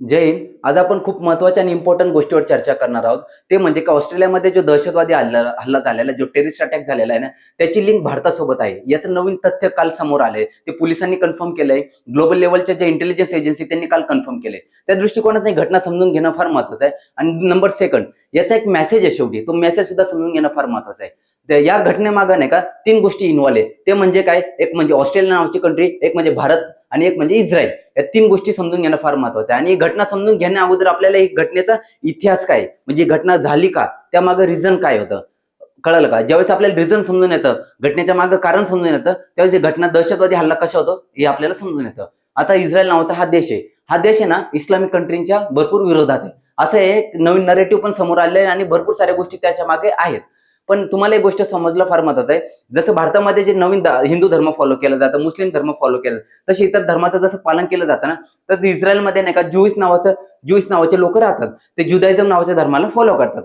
जय हिंद. आज आपण खूप महत्त्वाच्या आणि इम्पॉर्टंट गोष्टीवर चर्चा करणार आहोत. ते म्हणजे का ऑस्ट्रेलियामध्ये जो दहशतवादी हल्ला हल्ला झालेला जो टेरिस्ट अटॅक झालेला आहे ना त्याची लिंक भारतासोबत आहे. याचं नवीन तथ्य काल समोर आलंय. ते पोलिसांनी कन्फर्म केलंय. ग्लोबल लेवलच्या जे इंटेलिजन्स एजन्सी त्यांनी काल कन्फर्म केले त्या दृष्टिकोनात घटना समजून घेणं फार महत्वाचं आहे. आणि नंबर सेकंड याचा एक मेसेज आहे शेवटी. तो मेसेज सुद्धा समजून घेणं फार महत्वाचं आहे. या घटनेमागं नाही का तीन गोष्टी इन्व्हॉल्व आहे ते म्हणजे काय? एक म्हणजे ऑस्ट्रेलिया नावाची कंट्री एक म्हणजे भारत आणि एक म्हणजे इस्रायल. या तीन गोष्टी समजून घेणं फार महत्वाचं आहे. आणि घटना समजून घेण्या अगोदर आपल्याला एक घटनेचा इतिहास काय? म्हणजे घटना झाली का? त्यामागं रिझन काय होतं? कळलं का? ज्यावेळेस आपल्याला रिझन समजून येतं घटनेच्या मागं कारण समजून येतं त्यावेळेस ही घटना दहशतवादी हल्ला कशा होतो? हे आपल्याला समजून येतं. आता इस्रायल नावाचा हा देश आहे. हा देश आहे ना इस्लामिक कंट्रींच्या भरपूर विरोधात आहे. असं एक नवीन नरेटिव्ह पण समोर आले आणि भरपूर साऱ्या गोष्टी त्याच्यामागे आहेत. पण तुम्हाला एक गोष्ट समजलं फार महत्वाचं आहे. जसं भारतामध्ये जे नवीन हिंदू धर्म फॉलो केला जातं मुस्लिम धर्म फॉलो केला जातं, तसे इतर धर्माचं जसं पालन केलं जातं ना तसं इस्रायलमध्ये नाही का ज्युईस नावाचं ज्युईस नावाचे लोक राहतात. ते जुदाइझम नावाच्या धर्माला फॉलो करतात.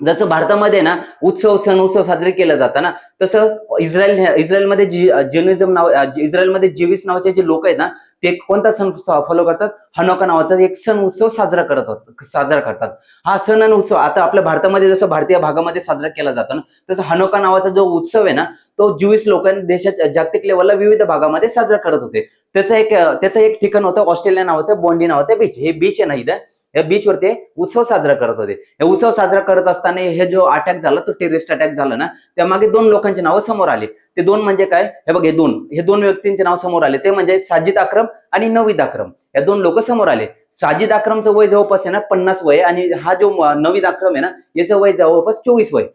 जसं भारतामध्ये ना उत्सव सण उत्सव साजरे केले जातात ना तसं इस्रायल इस्रायलमध्ये जी जर्नलिझम नाव इस्रायलमध्ये जिविस नावाचे जे लोक आहेत ना ते कोणता सण फॉलो करतात? हनोका नावाचा एक सण उत्सव साजरा करत होत साजरा करतात. हा सण आणि उत्सव आता आपल्या भारतामध्ये जसं भारतीय भागामध्ये साजरा केला जातो ना तसं हनोका नावाचा जो उत्सव आहे ना तो ज्युईस लोकांनी देशात जागतिक लेवलला विविध भागामध्ये साजरा करत होते. त्याचं एक त्याचं एक ठिकाण होतं ऑस्ट्रेलिया नावाचं बॉन्डी नावाचं बीच हे बीच आहे ना इथं. या बीचवर ते उत्सव साजरा करत होते. हे उत्सव साजरा करत असताना हे जो अटॅक झाला तो टेररिस्ट अटॅक झाला ना त्यामागे दोन लोकांची नावं समोर आली. ते दोन म्हणजे काय? हे बघ हे दोन. हे दोन व्यक्तींचे नाव समोर आले. ते म्हणजे साजिद अक्रम आणि नवीद अक्रम. या दोन लोक समोर आले. साजिद अक्रमचं वय जवळपास आहे ना पन्नास वय आणि हा जो नवीद अक्रम आहे ना याचं वय जवळपास चोवीस वय.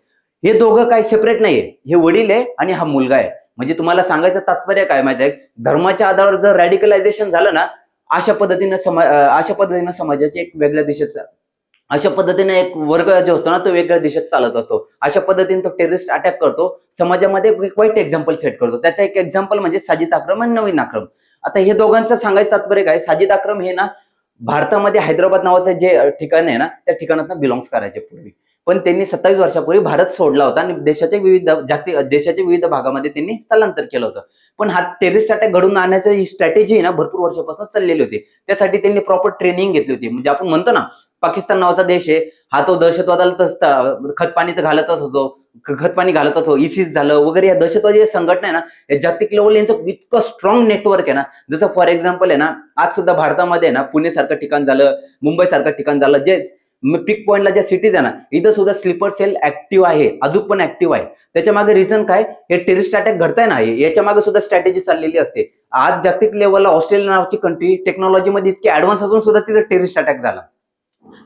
हे दोघं काही सेपरेट नाहीये. हे वडील आहे आणि हा मुलगा आहे. म्हणजे तुम्हाला सांगायचं तात्पर्य काय माहिती आहे? धर्माच्या आधारावर जर रॅडिकलायझेशन झालं ना अशा पद्धतीनं समा अशा पद्धतीनं समाजाचे एक वेगळ्या दिशेत अशा पद्धतीने एक वर्ग जो असतो ना तो वेगळ्या दिशेत चालत असतो. अशा पद्धतीने तो टेररिस्ट अटॅक करतो. समाजामध्ये एक वाईट एक्झाम्पल सेट करतो. त्याचा एक एक्झाम्पल म्हणजे साजिद अक्रम आणि नवीन अक्रम. आता हे दोघांचं सांगायचं तात्पर्य काय? साजिद अक्रम हे ना भारतामध्ये हैदराबाद नावाचं जे ठिकाण आहे ना त्या ठिकाणात बिलॉंग्स करायचे पूर्वी. पण त्यांनी सत्तावीस वर्षापूर्वी भारत सोडला होता आणि देशाच्या विविध जागतिक देशाच्या विविध भागामध्ये त्यांनी स्थलांतर केलं होतं. पण हा टेरिस्ट अटॅक घडून आणण्याची ही स्ट्रॅटेजी ना भरपूर वर्षापासून चाललेली होती. त्यासाठी त्यांनी प्रॉपर ट्रेनिंग घेतली होती. म्हणजे आपण म्हणतो ना पाकिस्तान नावाचा देश आहे हा तो दहशतवादाला तर खतपाणी तर घालतच होतो खतपाणी घालत होतो इसिस झालं वगैरे या दहशतवादी संघटना आहे ना या जागतिक लेवल यांचं इतकं स्ट्रॉंग नेटवर्क आहे ना जसं फॉर एक्झाम्पल आहे ना आज सुद्धा भारतामध्ये आहे ना पुणे सारखं ठिकाण झालं मुंबई सारखं ठिकाण झालं जे पिक पॉईंटला ज्या सिटीज आहे ना इथं सुद्धा स्लीपर सेल ऍक्टिव्ह आहे अजून पण ऍक्टिव्ह आहे. त्याच्यामागे रिझन काय? हे टेरिस्ट अटॅक घडताय ना याच्या मागे सुद्धा स्ट्रॅटेजी चाललेली असते. आज जागतिक लेवलला ऑस्ट्रेलिया नावाची कंट्री टेक्नॉलॉजीमध्ये इतकी ऍडव्हान्स असून सुद्धा तिथं टेरिस्ट अटॅक झाला.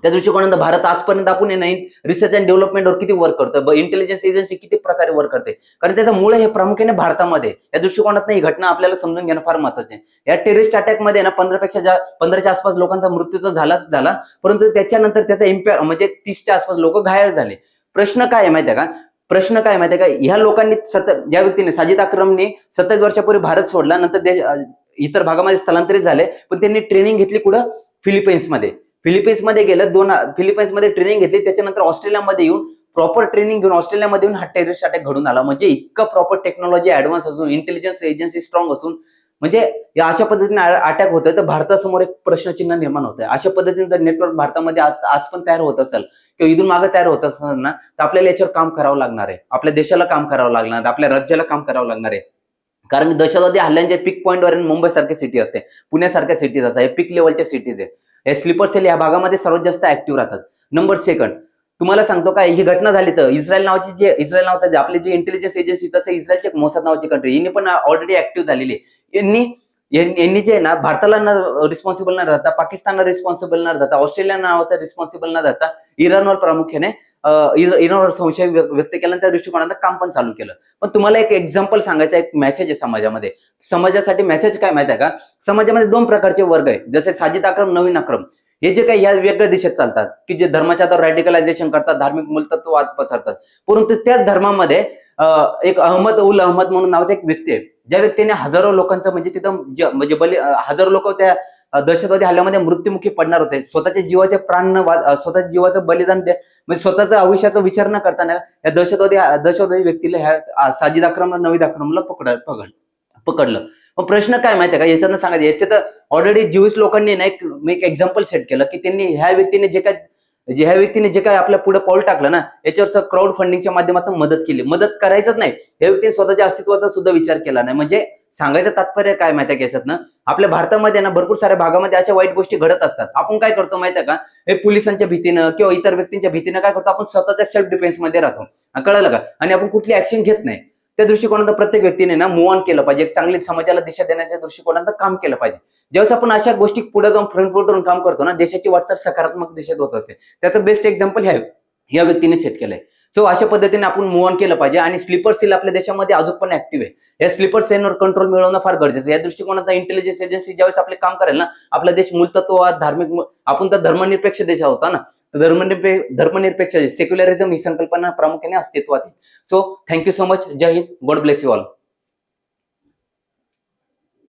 त्या दृष्टिकोनात भारत आजपर्यंत आपण नाही. रिसर्च अँड डेव्हलपमेंटवर किती वर्क करतो इंटेलिजन्स एजन्सी किती प्रकारे वर्क करते? कारण त्याचं मूळ हे प्रामुख्याने भारतामध्ये. या दृष्टिकोनात ही घटना आपल्याला समजून घेणं फार महत्त्वाचे आहे. या टेरिस्ट अटॅकमध्ये ना पंधरापेक्षा जा पंधराच्या आसपास लोकांचा मृत्यू तर झालाच झाला. परंतु त्याच्यानंतर त्याचा इम्पॅक्ट म्हणजे तीसच्या आसपास लोक घायल झाले. प्रश्न काय आहे माहितीये का? प्रश्न काय आहे माहितीये का? ह्या लोकांनी सतत ज्या व्यक्तीने साजिद अक्रमने सत्तावीस वर्षापूर्वी भारत सोडला नंतर इतर भागामध्ये स्थलांतरित झाले पण त्यांनी ट्रेनिंग घेतली कुठं? फिलिपाईन्समध्ये फिलिपिन्समध्ये गेलं दोन फिलिपिन्समध्ये ट्रेनिंग घेतली त्याच्यानंतर ऑस्ट्रेलियामध्ये येऊन प्रॉपर ट्रेनिंग घेऊन ऑस्ट्रेलियामध्ये येऊन हा टेररिस्ट अटॅक घडून आला. म्हणजे इतकं प्रॉपर टेक्नॉलॉजी ऍडव्हान्स असून इंटेलिजन्स एजन्सी स्ट्रॉंग असून म्हणजे या अशा पद्धतीने अटॅक होतोय तर भारतासमोर एक प्रश्नचिन्ह निर्माण होत आहे अशा पद्धतीने जर नेटवर्क भारतामध्ये आज पण तयार होत असेल किंवा इथून मागे तयार होत असेल ना तर आपल्याला याच्यावर काम करावं लागणार आहे. आपल्या देशाला काम करावं लागणार आहे. आपल्या राज्याला काम करावं लागणार आहे. कारण दहशतवादी हल्ल्यांच्या पिक पॉईंटवर मुंबई सारख्या सिटी असते. पुण्यासारख्या सिटीज असतात. हे पिक लेवलच्या सिटीज आहे हे स्लीपर सेल या भागामध्ये सर्वात जास्त ऍक्टिव्ह राहतात. नंबर सेकंड तुम्हाला सांगतो काय ही घटना झाली तर इस्रायल नावाची जे इस्रायल नावाचा जे आपली जी इंटेलिजन्स एजन्सी तसं इस्रायलची मोसाद नावाची कंट्री यांनी पण ऑलरेडी ऍक्टिव्ह झालेली आहे. यांनी यांनी जे आहे ना भारताला न रिस्पॉन्सिबल न राहता पाकिस्तानला रिस्पॉन्सिबल न राहता ऑस्ट्रेलिया नावाचा रिस्पॉन्सिबल न राहता इराणवर प्रामुख्याने अं, संशय व्यक्त व्यक्त केला त्या दृष्टिकोनात काम पण चालू केलं. पण तुम्हाला एक एक्झाम्पल सांगायचा एक मेसेज आहे समाजामध्ये. समाजासाठी मेसेज काय माहिती आहे का? समाजामध्ये दोन प्रकारचे वर्ग आहे. जसे साजिद अक्रम नवीन अक्रम. हे जे काही या वेगळ्या दिशेत चालतात की जे धर्माच्या आता रॅडिकलायझेशन करतात धार्मिक मूलतत्ववाद पसरतात. परंतु त्याच धर्मामध्ये एक अहमद उल अहमद म्हणून नावाचा एक व्यक्ती आहे. ज्या व्यक्तीने हजारो लोकांचं म्हणजे तिथं म्हणजे बली हजारो लोक त्या दहशतवादी हल्ल्यामध्ये मृत्युमुखी पडणार होते. स्वतःच्या जीवाचे प्राण स्वतःच्या जीवाचं बलिदान द्या म्हणजे स्वतःचा आयुष्याचा विचार न करताना या दहशतवादी दहशतवादी व्यक्तीला ह्या साजिद आक्रमण नवीद आक्रमणला पकड पकड पकडलं. मग प्रश्न काय माहितीये का? याच्यानं सांगायचं याच्यात ऑलरेडी ज्युईश लोकांनी ना एक मी एक एक्झाम्पल सेट केलं की त्यांनी ह्या व्यक्तीने जे काय जे ह्या व्यक्तीने जे काय आपल्या पुढे पाऊल टाकलं ना याच्यावर क्राऊड फंडिंगच्या माध्यमातून मदत केली. मदत करायचंच नाही. या व्यक्तीने स्वतःच्या अस्तित्वाचा सुद्धा विचार केला नाही. म्हणजे सांगायचं तात्पर्य काय माहिती आहे याच्यातनं? आपल्या भारतामध्ये ना भरपूर साऱ्या भागामध्ये अशा वाईट गोष्टी घडत असतात. आपण काय करतो माहिती आहे का? हे पोलिसांच्या भीतीनं किंवा इतर व्यक्तींच्या भीतीनं काय करतो? आपण स्वतःच्या सेल्फ डिफेन्समध्ये राहतो. कळलं का? आणि आपण कुठली ऍक्शन घेत नाही. त्या दृष्टिकोनात प्रत्येक व्यक्तीने ना मूव ऑन केलं पाहिजे. एक चांगली समाजाला दिशा देण्याच्या दृष्टिकोनात काम केलं पाहिजे. ज्यावेळेस आपण अशा गोष्टी पुढे जाऊन फ्रंट फुटून काम करतो ना देशाची वाटचाल सकारात्मक दिशेत होत असते. त्याचं बेस्ट एक्झाम्पल ह्या या व्यक्तीने सेट केलंय. सो अशा पद्धतीने आपण मूव ऑन केलं पाहिजे. आणि स्लीपर सेल आपल्या देशामध्ये अजून पण ऍक्टिव्ह आहे या स्लीपर सेलवर कंट्रोल मिळवणं फार गरजेचं या दृष्टिकोनात इंटेलिजन्स एजन्सी ज्यावेळेस आपले काम करेल ना आपला देश मूलतत्ववाद धार्मिक आपण तर धर्मनिरपेक्ष देश होता ना? तर धर्मनिरपे धर्मनिरपेक्ष सेक्युलरिझम ही संकल्पना प्रामुख्याने अस्तित्वात आहे. So thank you so much Jai Hind. God bless you all